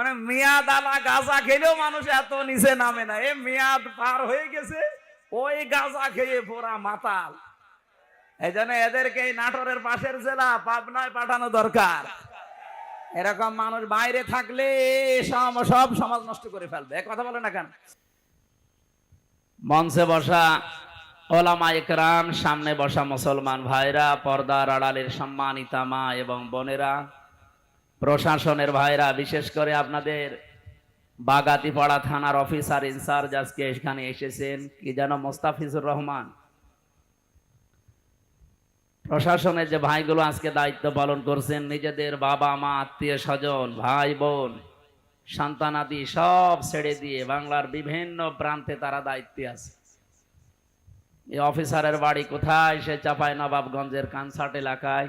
মানে মেয়াদ আলা গাঁজা খেলেও মানুষ এত নিচে নামে না। এ মেয়াদ পার হয়ে গেছে, ওই গাঁজা খেয়ে পোড়া মাতাল। এই জন্য এদেরকে এই নাটোরের পাশের জেলা পাবনায় পাঠানো দরকার। এরকম মানুষ বাইরে থাকলে সব সমাজ নষ্ট করে ফেলবে। কথা বলে না কেন? মঞ্চে বসা ওলামা একরাম, সামনে বসা মুসলমান ভাইরা, পর্দার আড়ালের সম্মানিতা মা এবং বোনেরা প্রশাসনের ভাইরা, বিশেষ করে আপনাদের বাগাতিপাড়া থানার অফিসার ইনচার্জ আজকে এখানে এসেছেন। কি যেন মোস্তাফিজুর রহমান। প্রশাসনের যে ভাইগুলো আজকে দায়িত্ব পালন করছেন, নিজেদের বাবা, মা, আত্মীয় স্বজন, ভাই, বোন সন্তানাদি সব ছেড়ে দিয়ে বাংলার বিভিন্ন প্রান্তে তারা দায়িত্বে আছে। এই অফিসারের বাড়ি কোথায়? সে চাপাই নবাবগঞ্জের কানসার্ট এলাকায়।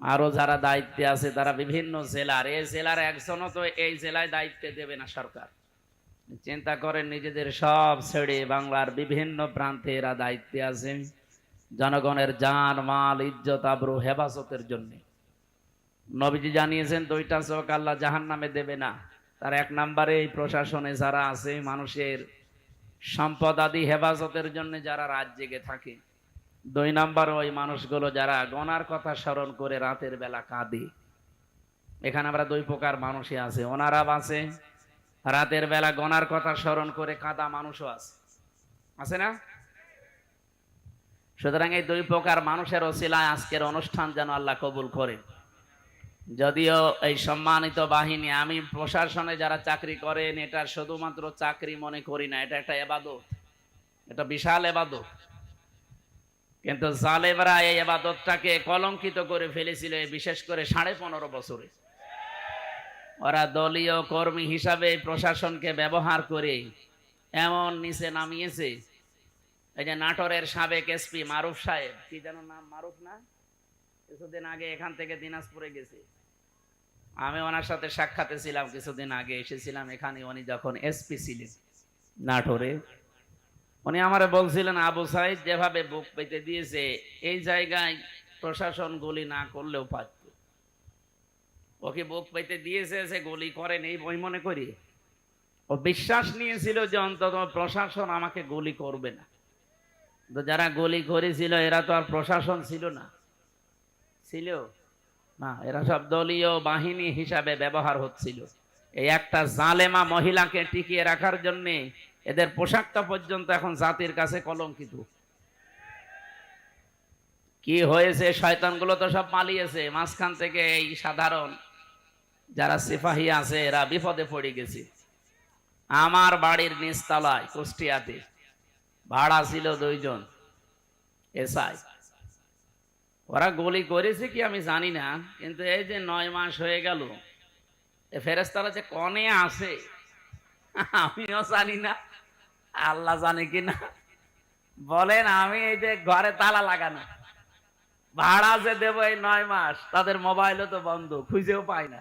আরও যারা দায়িত্বে আছে, তারা বিভিন্ন জেলার এই জেলার একজনও তো এই জেলায় দায়িত্বে দেবে না সরকার। চিন্তা করেন, নিজেদের সব ছেড়ে বাংলার বিভিন্ন প্রান্তে এরা দায়িত্বে আছে। জনগণের জান, মাল, ইজ্জত, আবরু, হেফাজতের জন্য। নবীজি জানিয়েছেন, দুইটা চোখ আল্লাহ জাহান নামে দেবে না। তার এক নম্বরে এই প্রশাসনে যারা আছে, মানুষের সম্পদ আদি হেফাজতের জন্য যারা রাত জেগে থাকে দুই নাম্বার ওই মানুষগুলো যারা গনার কথা স্মরণ করে রাতের বেলা কাঁদে। এখানে আমরা দুই প্রকার মানুষই আছে। ওনারা আছে, রাতের বেলা গনার কথা স্মরণ করে কাঁদা মানুষও আছে। আছে না? সুতরাং এই দুই প্রকার মানুষের ওসিলায় আজকের অনুষ্ঠান যেন আল্লাহ কবুল করে। যদিও এই সম্মানিত বাহিনী, আমি প্রশাসনে যারা চাকরি করেন, এটা শুধুমাত্র চাকরি মনে করি না, এটা একটা এবাদত। এটা বিশাল এবাদত। কিন্তু জালেমরা এই এবাদতটাকে কলঙ্কিত করে ফেলেছিল বিশেষ করে সাড়ে পনেরো বছরে। ওরা দলীয় কর্মী হিসাবে প্রশাসনকে ব্যবহার করে এমন নিচে নামিয়েছে। এই যে নাটোরের সাবেক এসপি মারুফ সাহেব, কি যেন নাম মারুফ না? কিছুদিন আগে এখান থেকে দিনাজপুরে গেছে। আমি ওনার সাথে সাক্ষাতে ছিলাম, কিছুদিন আগে এসেছিলাম এখানে। উনি যখন এসপি ছিলেন নাটোরে উনি আমারে বলছিলেন, আবু সাইদ যেভাবে বুক পেতে দিয়েছে, এই জায়গায় প্রশাসন গুলি না করলেও পারত। ওকে বুক পেতে দিয়েছে সে গুলি করেন এই বই মনে করি? ও বিশ্বাস নিয়েছিল যে অন্তত প্রশাসন আমাকে গুলি করবে না। তো যারা গুলি করেছিল, এরা তো আর প্রশাসন ছিল না। ছিল? না, এরা সব দলীয় বাহিনী হিসাবে ব্যবহার হচ্ছিল। এই একটা জালেমা মহিলাকে টিকিয়ে রাখার জন্য এদের পোশাকটা পর্যন্ত এখন জাতির কাছে কলঙ্কিত। কি হয়েছে? শয়তানগুলো তো সব পালিয়েছে মাঝখান থেকে এই সাধারণ যারা সিপাহী আছে, এরা বিপদে পড়ে গেছে। আমার বাড়ির নিচতলায়, কুষ্টিয়াতে। ভাড়া ছিল দুইজন, এসআই। ওরা গুলি করেছে কি আমি জানি না, কিন্তু এই যে নয় মাস হয়ে গেল ফেরেস্তারা যে কনে আছে, আমিও জানি না। আল্লাহ জানে কি না? বলেন, আমি এই যে ঘরে তালা লাগানো। ভাড়া যে দেব এই নয় মাস, তাদের মোবাইলও তো বন্ধ, খুঁজেও পাই না।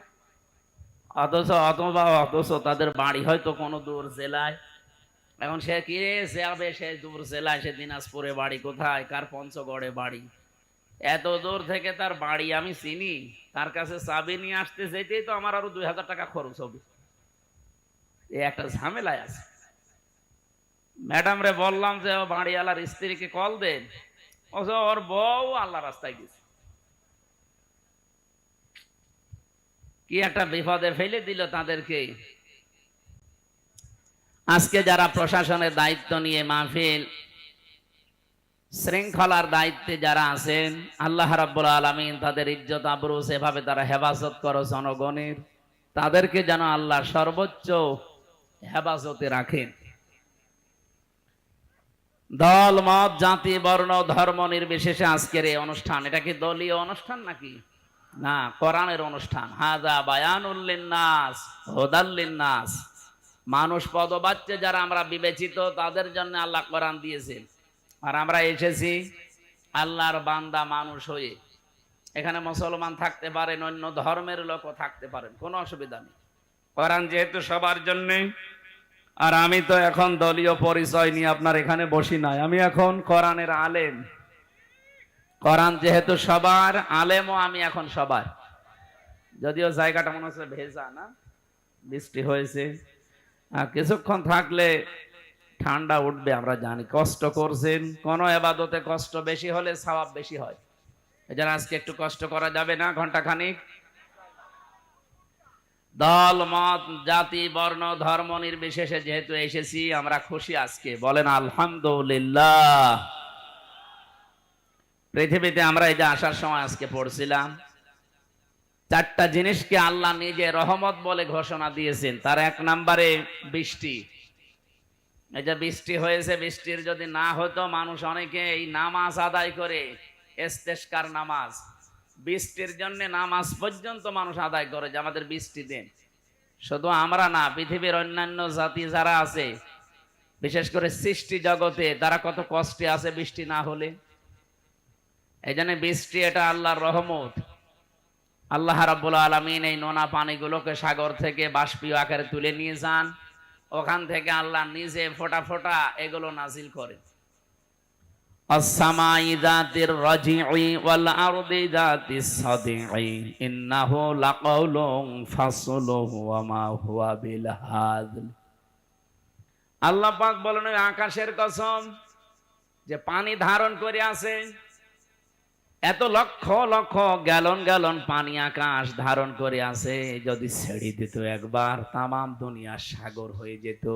অথচ অথবা অথচ তাদের বাড়ি হয়তো কোনো দূর জেলায়। এখন সে কি যাবে সে দূর জেলায়? সে দিনাজপুরে বাড়ি কোথায়? কার পঞ্চগড়ে বাড়ি? এত দূর থেকে তার বাড়ি আমি চিনি। তার কাছে চাবি নিয়ে আসতে যেতেই তো আমার আরও দুই হাজার টাকা খরচ হবে। এই একটা ঝামেলায় আছে। ম্যাডাম রে বললাম যে, ও বাড়িওয়ালার স্ত্রীকে কল দেন। ও ওর বউ আল্লাহ রাস্তায় গেছে। কি একটা বিপদে ফেলে দিল তাদেরকে। আজকে যারা প্রশাসনের দায়িত্ব নিয়ে মাহফিল, শৃঙ্খলার দায়িত্বে যারা আছেন, আল্লাহ রাব্বুল আলমিন তাদের ইজ্জত আবরু সেভাবে তারা হেফাজত করো জনগণের। তাদেরকে যেন আল্লাহ সর্বোচ্চ হেফাজতে রাখেন। দল, মত, জাতি, বর্ণ, ধর্ম নির্বিশেষে আজকের এই অনুষ্ঠান। এটা কি দলীয় অনুষ্ঠান নাকি? না, কোরআনের অনুষ্ঠান। হাজা বায়ানুল্লিন্নাস হোদাল্লিন্নাস মানুষ পদবাচ্চে যারা আমরা বিবেচিত, তাদের জন্য আল্লাহ কোরআন দিয়েছেন আর আমরা এসেছি আল্লাহর বান্দা মানুষ হয়ে। এখানে মুসলমান থাকতে পারেন, অন্য ধর্মের লোকও থাকতে পারেন, কোনো অসুবিধা নেই। কোরআন যেহেতু সবার জন্যে আর আমি তো এখন দলীয় পরিচয় নিয়ে আপনার এখানে বসি নাই। আমি এখন কোরআনের আলেম। কোরআন যেহেতু সবার, আলেমও আমি এখন সবার। যদিও জায়গাটা মনে হচ্ছে ভেজা না, বৃষ্টি হয়েছে। আর কিছুক্ষণ থাকলে ঠান্ডা উঠবে, আমরা জানি। কষ্ট করছেন, কোন এবাদতে কষ্ট বেশি হলে স্বভাব বেশি হয়। এজন্য আজকে একটু কষ্ট করা যাবে না ঘণ্টা খানিক দল মত জাতি, বর্ণ, ধর্ম নির্বিশেষে যেহেতু এসেছি, আমরা খুশি আজকে। বলেন, আলহামদুলিল্লাহ। পৃথিবীতে আমরা এই যে আসার সময় আজকে পড়ছিলাম, চারটা জিনিসকে আল্লাহ নিজে রহমত বলে ঘোষণা দিয়েছেন। তার এক নম্বরে বৃষ্টি। এই যে বৃষ্টি হয়েছে, বৃষ্টির যদি না হতো, মানুষ অনেকে এই নামাজ আদায় করে এস্তেস্কার নামাজ। বৃষ্টির জন্য নামাজ পর্যন্ত মানুষ আদায় করে যে আমাদের বৃষ্টি দেন। শুধু আমরা না, পৃথিবীর অন্যান্য জাতি যারা আছে, বিশেষ করে সৃষ্টি জগতে, তারা কত কষ্টে আছে বৃষ্টি না হলে। এই জন্য বৃষ্টি এটা আল্লাহর রহমত। আল্লাহ রাব্বুল আলমিন এই নোনা পানিগুলোকে সাগর থেকে বাষ্পীয় আকারে তুলে নিয়ে যান। ওখান থেকে আল্লাহ নিজে ফোটা ফোটা এগুলো নাজিল করে السماء ذات الرجع والأرض ذات الصدع إنه لقول فصل وما هو بالهادل আল্লাহ পাক বলেন ওই আকাশের কসম যে পানি ধারণ করে আছে এত লক্ষ লক্ষ গ্যালন গ্যালন পানি আকাশ ধারণ করে আছে যদি ছেড়ে দিত একবার তামাম দুনিয়া সাগর হয়ে যেত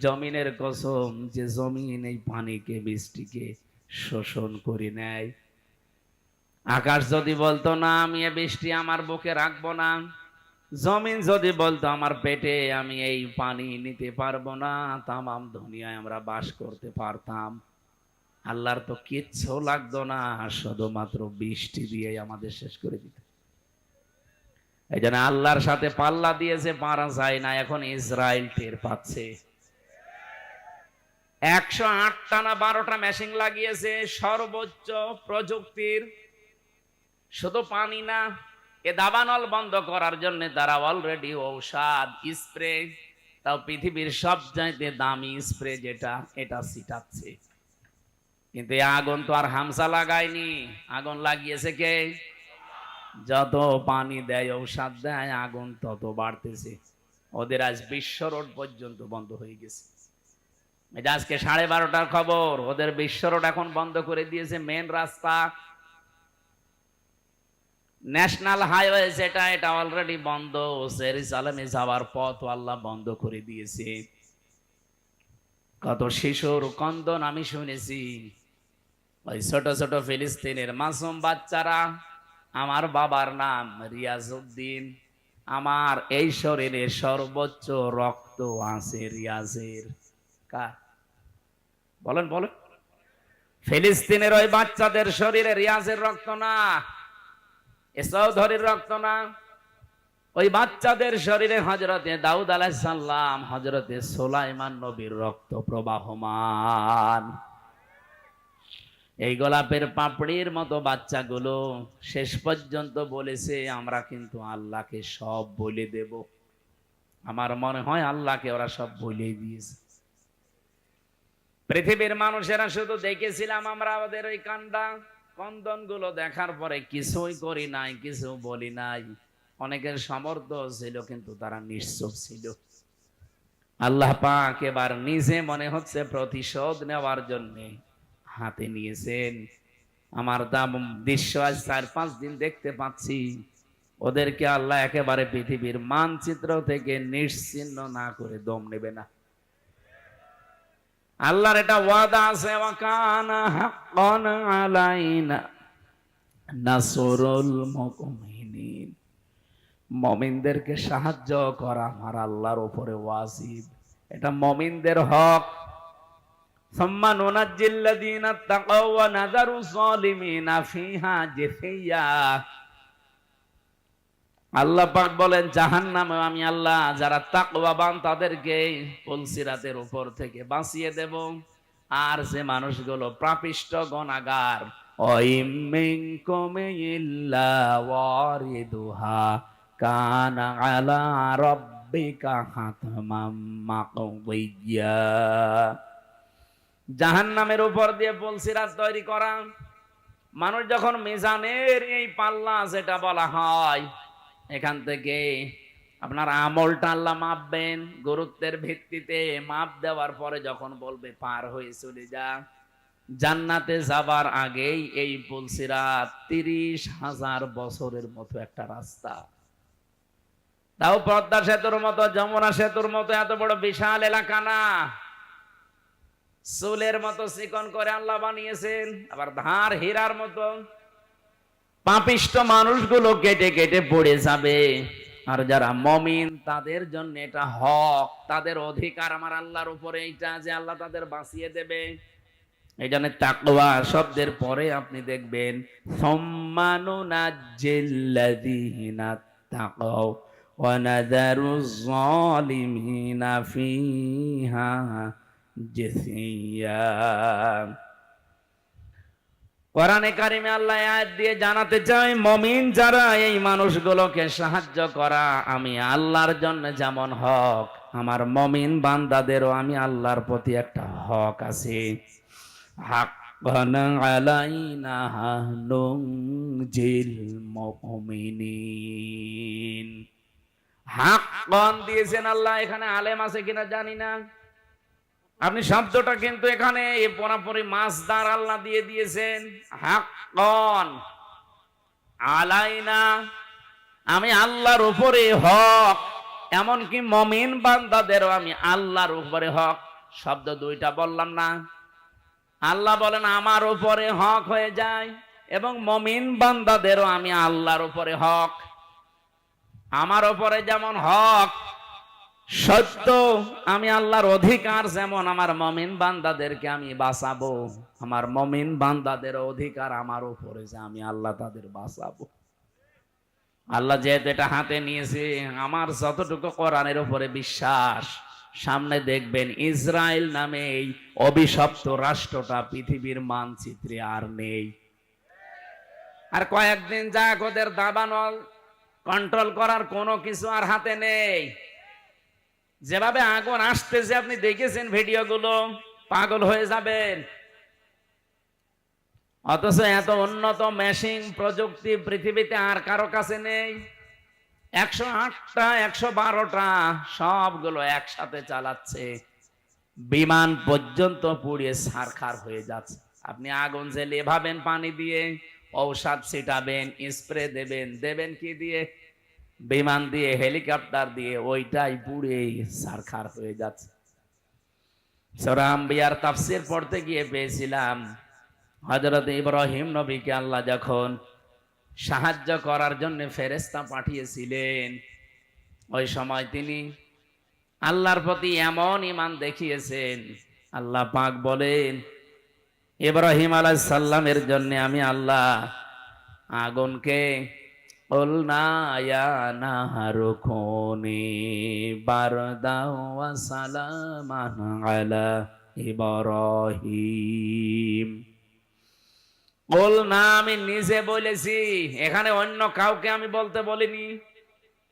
জমিনের কসম যে জমিন এই পানিকে, বৃষ্টিকে শোষণ করে নেয়। আকাশ যদি বলতো, না, আমি এ বৃষ্টি আমার বুকে রাখব না। জমিন যদি বলতো, আমার পেটে আমি এই পানি নিতে পারব না। তামাম দুনিয়ায় আমরা বাস করতে পারতাম। আল্লাহর তো কিচ্ছু লাগতো না, শুধুমাত্র বৃষ্টি দিয়ে আমাদের শেষ করে দিত। এই জন্য আল্লাহর সাথে পাল্লা দিয়েছে পারা যায় না, এখন ইসরায়েল টের পাচ্ছে। একশো আটটা না বারোটা মেশিন লাগিয়েছে, সর্বোচ্চ প্রযুক্তির। শুধু পানি না, এ দাবানল বন্ধ করার জন্য তারা অলরেডি ঔষধ, স্প্রে, তাও পৃথিবীর সব চাইতে দামি স্প্রে যেটা, এটা ছিটাচ্ছে। কিন্তু আগুন তো আর হামসা লাগায়নি। আগুন লাগিয়েছে কে? যত পানি দেয়, ঔষধ দেয়, আগুন তত বাড়তেছে। ওদের আজ বিশ্ব রোড পর্যন্ত বন্ধ হয়ে গেছে। আজকে সাড়ে বারোটার খবর, ওদের বিশ্ব রোড এখন বন্ধ করে দিয়েছে মেন রাস্তা। ন্যাশনাল হাইওয়ে যেটা, এটা অলরেডি বন্ধ। জেরুজালেমে যাওয়ার পথ আল্লাহ বন্ধ করে দিয়েছে। কত শিশুর কন্দন আমি শুনেছি। ওই ছোট ছোট ফিলিস্তিনের মাসুম বাচ্চারা আমার বাবার নাম রিয়াজউদ্দিন। আমার এই শরীরে সর্বোচ্চ রক্ত আছে রিয়াজের। কার? বলেন বলেন। ফিলিস্তিনের ওই বাচ্চাদের শরীরে রিয়াজের রক্ত না, এ চৌধুরীর রক্ত না। ওই বাচ্চাদের শরীরে হজরতে দাউদ আলাইসাল্লাম হজরতে সোলাইমান নবীর রক্ত প্রবাহমান। এই গোলাপের পাপড়ির মতো বাচ্চাগুলো শেষ পর্যন্ত বলেছে, আমরা কিন্তু আল্লাহকে সব বলে দেব। আমার মনে হয় আল্লাহকে ওরা সব বলে দিয়েছে। পৃথিবীর মানুষেরা শুধু দেখেছিলাম আমরা আমাদের ওই কান্ডা কন্দনগুলো দেখার পরে কিছুই করি নাই, কিছু বলি নাই। অনেকের সমর্থ ছিল, কিন্তু তারা নিশ্চুপ ছিল। আল্লাহ পাক এবার নিজে মনে হচ্ছে প্রতিশোধ নেওয়ার জন্যে হাতে নিয়েছেন। আমার দাম দৃশ্য আজ চার, পাঁচ দিন দেখতে পাচ্ছি। ওদেরকে আল্লাহ একেবারে পৃথিবীর মানচিত্র থেকে নিশ্চিন্ন না করে দম নেবে না। আল্লাহর এটা ওয়াদা আছে মুমিনদেরকে সাহায্য করা আমার আল্লাহর উপরে ওয়াজিব। এটা মুমিনদের হক। বলেন জাহান নামে আমি আল্লাহ যারা তাকওয়াবান তাদেরকে উপর থেকে বাঁচিয়ে দেব। আর যে মানুষগুলো প্রাপিষ্ট গণাগার কানা আলা রব্বিকা মা কইয়া জাহান নামের উপর দিয়ে পুলসিরাত তৈরি করা। মানুষ যখন মিজানের এই পাল্লা যেটা বলা হয়, এখান থেকে আপনার আমলটা আল্লাহ মাপবেন, গুরুত্বের ভিত্তিতে মাপ দেওয়ার পরে যখন বলবে পার হয়ে চলে যা। জান্নাতে যাবার আগেই এই পুলসিরাত তিরিশ হাজার বছরের মতো একটা রাস্তা। তাও পদ্মা সেতুর মতো, যমুনা সেতুর মতো, এত বড় বিশাল এলাকা না। চুলের মতো চিকন করে আল্লাহ বানিয়েছেন, আবার ধার হীরার মতো। পাপিষ্ট মানুষগুলো কেটে কেটে পড়ে যাবে। আর যারা মমিন, তাদের জন্য এটা হক। তাদের অধিকার আমার আল্লাহর উপরে এইটা যে আল্লাহ তাদের বাঁচিয়ে দেবে। এই জন্য তাকওয়া শব্দের পরে আপনি দেখবেন সম্মানুনাজ্জিল্লাযীনা তাকাও ওয়া নাযারুজ যালিমিনা ফিহা জিসিয়া। কোরআনে কারিমে আল্লাহ আয়াত দিয়ে জানাতে চাই, মমিন যারা এই মানুষগুলোকে সাহায্য করা, আমি আল্লাহর জন্য যেমন হক, আমার মমিন বান্দাদেরও আমি আল্লাহর প্রতি একটা হক আছে। হাক্কান আলাইনা নুনজিল মুমিনিন। হাক্কান দিয়েছেন আল্লাহ, এখানে আলেম আছে কিনা জানি না। আপনি শব্দটা কিন্তু এখানে পুরাপুরি মাছদার আল্লাহ দিয়ে দিয়েছেন। হাক্কন। আলাইনা। আমি আল্লাহর উপরে হক। এমনকি মমিন বান্দাদেরও আমি আল্লাহর উপরে হক। শব্দ দুইটা বললাম না। আল্লাহ বলেন, আমার উপরে হক হয়ে যায় এবং মমিন বান্দাদেরও আমি আল্লাহর উপরে হক। আমার উপরে যেমন হক সত্য, আমি আল্লাহর অধিকার যেমন আমার মমিন বান্দাদেরকে আমি বাঁচাবো, আমার মমিন বান্দাদের অধিকার আমার উপরে যে আমি আল্লাহ তাদের বাঁচাবো। আল্লাহ যেহেতু এটা হাতে নিয়েছে, আমার যতটুকু কোরআনের উপরে বিশ্বাস, সামনে দেখবেন ইসরায়েল নামে এই অভিশপ্ত রাষ্ট্রটা পৃথিবীর মানচিত্রে আর নেই। আর কয়েকদিন যাক ওদের দাবানল কন্ট্রোল করার কোনো কিছু আর হাতে নেই। যেভাবে আগুন আসতেছে আপনি দেখেছেন ভিডিওগুলো, পাগল হয়ে যাবেন। অথচ এত উন্নত মেশিন প্রযুক্তি পৃথিবীতে আর কারও কাছে নেই। একশো আটটা, একশো বারোটা, সবগুলো একসাথে চালাচ্ছে। বিমান পর্যন্ত পুড়িয়ে সারখার হয়ে যাচ্ছে। আপনি আগুন জেলে ভাবেন পানি দিয়ে, ঔষধ ছিটাবেন, স্প্রে দেবেন দেবেন কি দিয়ে? বিমান দিয়ে, হেলিকপ্টার দিয়ে, ওইটাই পুড়ে সারখার হয়ে যাচ্ছে। সরাম বিয়ার তাফসির পড়তে গিয়ে পেয়েছিলাম হজরত ইব্রাহিম নবীকে আল্লাহ যখন সাহায্য করার জন্য ফেরেস্তা পাঠিয়েছিলেন, ওই সময় তিনি আল্লাহর প্রতি এমন ইমান দেখিয়েছেন, আল্লাহ পাক বলেন, ইব্রাহিম আলাইহিস সাল্লামের জন্য আমি আল্লাহ আগুনকে قلنا يا نهر كوني بردا وسلاما على إبراهيم না আমি নিজে বলেছি এখানে অন্য কাউকে আমি বলতে বলিনি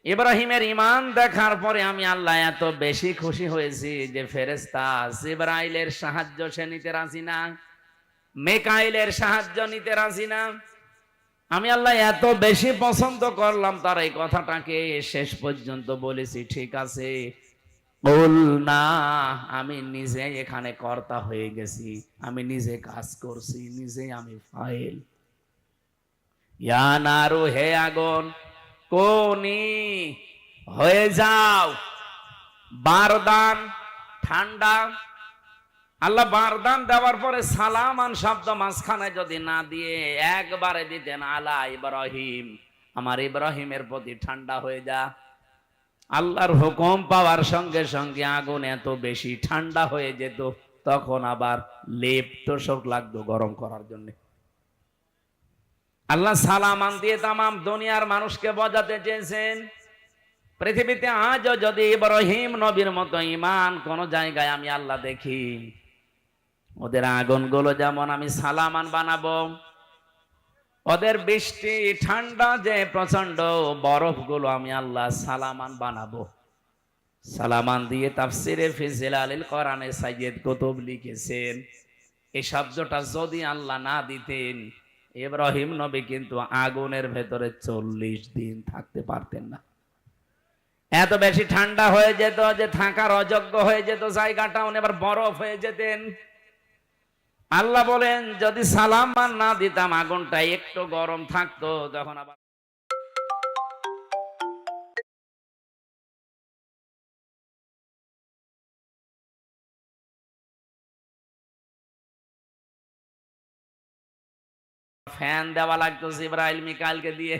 ইব্রাহিমের ইমান দেখার পরে আমি আল্লাহ এত বেশি খুশি হয়েছি যে ফেরেস্তা জিব্রাইলের সাহায্য সে নিতে রাজি না মেকাইলের সাহায্য নিতে রাজি না আমি আল্লাহ এত বেশি পছন্দ করলাম, তার এই কথাটাকে শেষ পর্যন্ত বলেছি, ঠিক আছে? না, আমি নিজে এখানে কর্তা হয়ে গেছি, আমি নিজে কাজ করছি, নিজে আমি ফাইল ইয়ানারু হে আগুন, কোনি, হয়ে যাও। বারদান, ঠান্ডা আল্লাহ বারদান দেওয়ার পরে সালামান শব্দ মাঝখানে যদি না দিয়ে একবারে দিতেন, আলা ইব্রাহিম, আমার ইব্রাহিমের প্রতি ঠান্ডা হয়ে যা। আল্লাহর হুকুম পাওয়ার সঙ্গে সঙ্গে আগুন এত বেশি ঠান্ডা হয়ে যেত, তখন আবার লেপ তোষক লাগতো গরম করার জন্য। আল্লাহ সালামান দিয়ে তামাম দুনিয়ার মানুষকে বজাতে চেয়েছেন, পৃথিবীতে আজও যদি ইব্রাহিম নবীর মতো ইমান কোন জায়গায় আমি আল্লাহ দেখি ওদের আগুনগুলো যেমন আমি সালামান বানাবো, ওদের বৃষ্টি, ঠান্ডা যে প্রচণ্ড বরফগুলো আমি আল্লাহ সালামান বানাবো। সালামান দিয়ে তাফসিরে ফিজিল আলিল কোরআনে সাইয়েদ কুতুব লিখেছেন এই শব্দটা যদি আল্লাহ না দিতেন, ইব্রাহিম নবী কিন্তু আগুনের ভেতরে চল্লিশ দিন থাকতে পারতেন না। এত বেশি ঠান্ডা হয়ে যেত যে থাকার অযোগ্য হয়ে যেত জায়গাটা উনি আবার বরফ হয়ে যেতেন। আল্লাহ বলেন, যদি সালাম আর না দিতাম, আগুনটা একটু গরম থাকতো তখন আবার ফ্যান দেওয়া লাগতো জিব্রাইল, মিকাইলকে দিয়ে।